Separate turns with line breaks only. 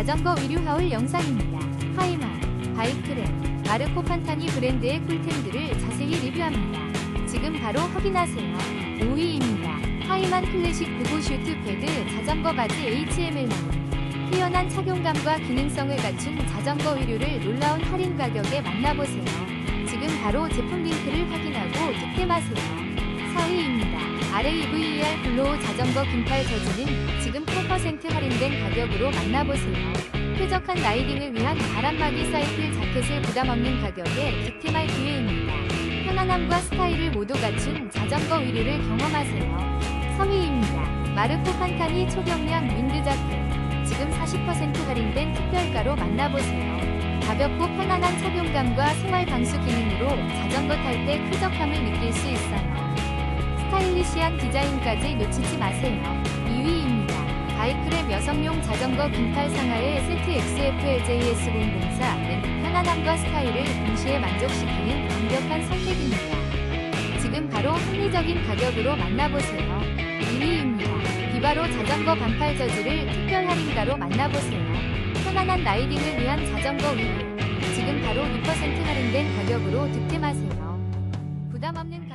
자전거 의류 하울 영상입니다. 하이만, 바이크랩, 마르코 판타니 브랜드의 꿀템들을 자세히 리뷰합니다. 지금 바로 확인하세요. 5위입니다. 하이만 클래식 구보 슈트 패드 자전거 바지 HML만 뛰어난 착용감과 기능성을 갖춘 자전거 의류를 놀라운 할인 가격에 만나보세요. 지금 바로 제품 링크를 확인하고 득템하세요. 4위입니다. RAVER 블로우 자전거 긴팔 저지는 지금 8% 할인된 가격으로 만나보세요. 쾌적한 라이딩을 위한 바람막이 사이클 자켓을 부담 없는 가격에 득템할 기회입니다. 편안함과 스타일을 모두 갖춘 자전거 의류를 경험하세요. 3위입니다. 마르코 판타니 초경량 윈드 자켓. 지금 40% 할인된 특별가로 만나보세요. 가볍고 편안한 착용감과 생활 방수 기능으로 자전거 탈 때 쾌적함을 느낄 수 있어요. 스타일리시한 디자인까지 놓치지 마세요. 2위입니다. 바이크랩 여성용 자전거 긴팔 상하의 세트 XFLJS004는 편안함과 스타일을 동시에 만족시키는 완벽한 선택입니다. 지금 바로 합리적인 가격으로 만나보세요. 1위입니다. 비바로 자전거 반팔 저지를 특별 할인가로 만나보세요. 편안한 라이딩을 위한 자전거 위로 지금 바로 2% 할인된 가격으로 득템하세요. 부담 없는